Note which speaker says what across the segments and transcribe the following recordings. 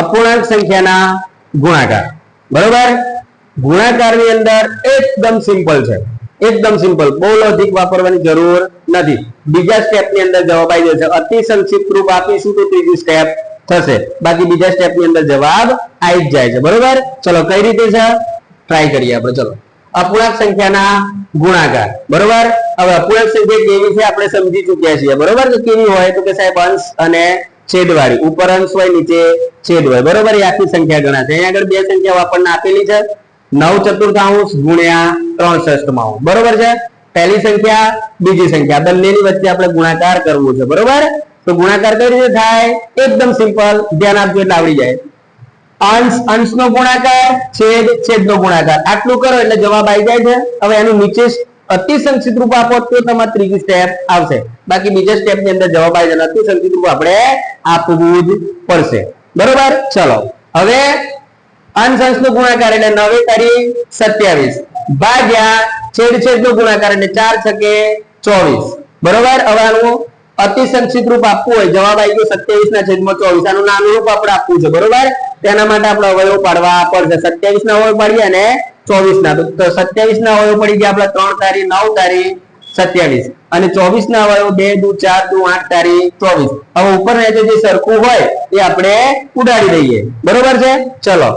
Speaker 1: અપૂર્ણાંક સંખ્યાના ગુણાકાર. બરોબર? ગુણાકારની અંદર એકદમ સિમ્પલ છે. એકદમ સિમ્પલ બહુ લોજિક વાપરવાની જરૂર નથી. બીજા સ્ટેપની અંદર જવાબ આવી જશે. અતિ સંક્ષિપ્ત રૂપ આપીશું તો ત્રીજું સ્ટેપ થશે. બાકી બીજા સ્ટેપની અંદર જવાબ આવી જ જાય છે. બરોબર? ચલો, કઈ રીતે છે? ટ્રાય કરીએ આપણે. ચલો. અપૂર્ણાંક સંખ્યાના ગુણાકાર. બરોબર? હવે અપૂર્ણાંક સંખ્યા કેવી છે? આપણે સમજી ચૂક્યા છીએ. બરોબર? કેવી હોય? તો કે સાહેબ અંશ અને છેદવાળી. ઉપર અંશ હોય નીચે છેદ હોય બરોબર આખી સંખ્યા ગણાશે. અહીંયા આગળ બે સંખ્યાઓ આપણને આપેલી છે. નવ ચતુર્થાંશ ગુણ્યા ત્રણ ષષ્ઠમાંશ બરોબર છે? પહેલી સંખ્યા, બીજી સંખ્યા. બંનેની વચ્ચે આપણે ગુણાકાર કરવો છે. બરોબર? તો ગુણાકાર કઈ રીતે થાય? એકદમ સિમ્પલ. ધ્યાન આપજો એટલે આવડી જાય. અંશ, અંશનો ગુણાકાર, છેદ, છેદનો ગુણાકાર. આટલું કરો એટલે જવાબ આવી જાય છે. હવે એનું નીચે અતિ સંક્ષિપ્ત રૂપ આપો તો તમારે ત્રીજું સ્ટેપ આવશે. બાકી બીજા સ્ટેપની અંદર જવાબ આવી જાય અતિ સંક્ષિપ્ત રૂપ આપણે આપવું જ પડશે. બરોબર? ચલો. હવે અંશ નો ગુણાકાર એટલે નવે તારી સત્યાવીસ. ભાગ્યા છેદ નો ગુણાકાર એટલે ચાર છકે ચોવીસ. બરોબર? હવે આનું અતિ સંક્ષિપ્ત રૂપ આપવું હોય. જવાબ આવી ગયો સત્યાવીસ ના છેદમાં ચોવીસ. આનું નાનું રૂપ આપણે આપવું છે. બરોબર? તેના માટે આપણે અવયવ પાડવા પડશે. સત્યાવીસ ના અવયવ પાડીએ અને ચોવીસ ના. તો સત્યાવીસ ના અવયવ પડી ગયા આપણે ત્રણ તારીખ નવ તારીખ સત્યાવીસ. અને ચોવીસ ના અવયવ બે, દુ, ચાર, દુ, આઠ તારીખ ચોવીસ. હવે ઉપર જે સરખું હોય એ આપણે ઉડાડી દઈએ. બરોબર છે? ચલો.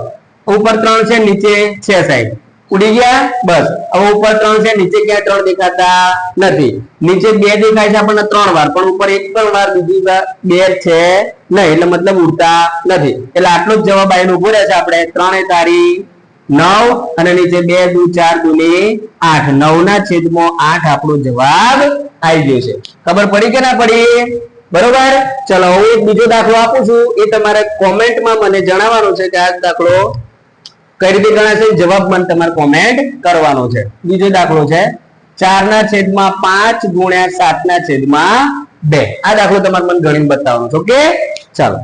Speaker 1: ઉપર ત્રણ છે, નીચે છે સાહેબ ઉડી ગયા? બસ. હવે ઉપર ત્રણ છે, નીચે ક્યાં ત્રણ દેખાતા નથી. નીચે બે દેખાય છે આપણને ત્રણ વાર, પણ ઉપર એક પણ વાર, બીજી બે છે નહીં. એટલે મતલબ ઉડતા નથી. એટલે આટલો જ જવાબ આવીને ઊભો રહે છે આપણે. ત્રણે તારીખ નવ અને નીચે બે દુ ચાર દુની આઠ. નવ ના છેદમાં આઠ આપણો જવાબ આવી ગયો છે. ખબર પડી કે ના પડી? બરોબર. ચલો, હું એક બીજો દાખલો આપું છું. એ તમારે કોમેન્ટમાં મને જણાવવાનો છે કે આ દાખલો કઈ રીતે ગણાશે? જવાબ મને તમારે કોમેન્ટ કરવાનો છે. બીજો દાખલો છે. ચાર ના છેદમાં પાંચ ગુણ્યા સાત ના છેદમાં બે. આ દાખલો તમારે મને ગણીને બતાવવાનો છે, ઓકે? ચાલો.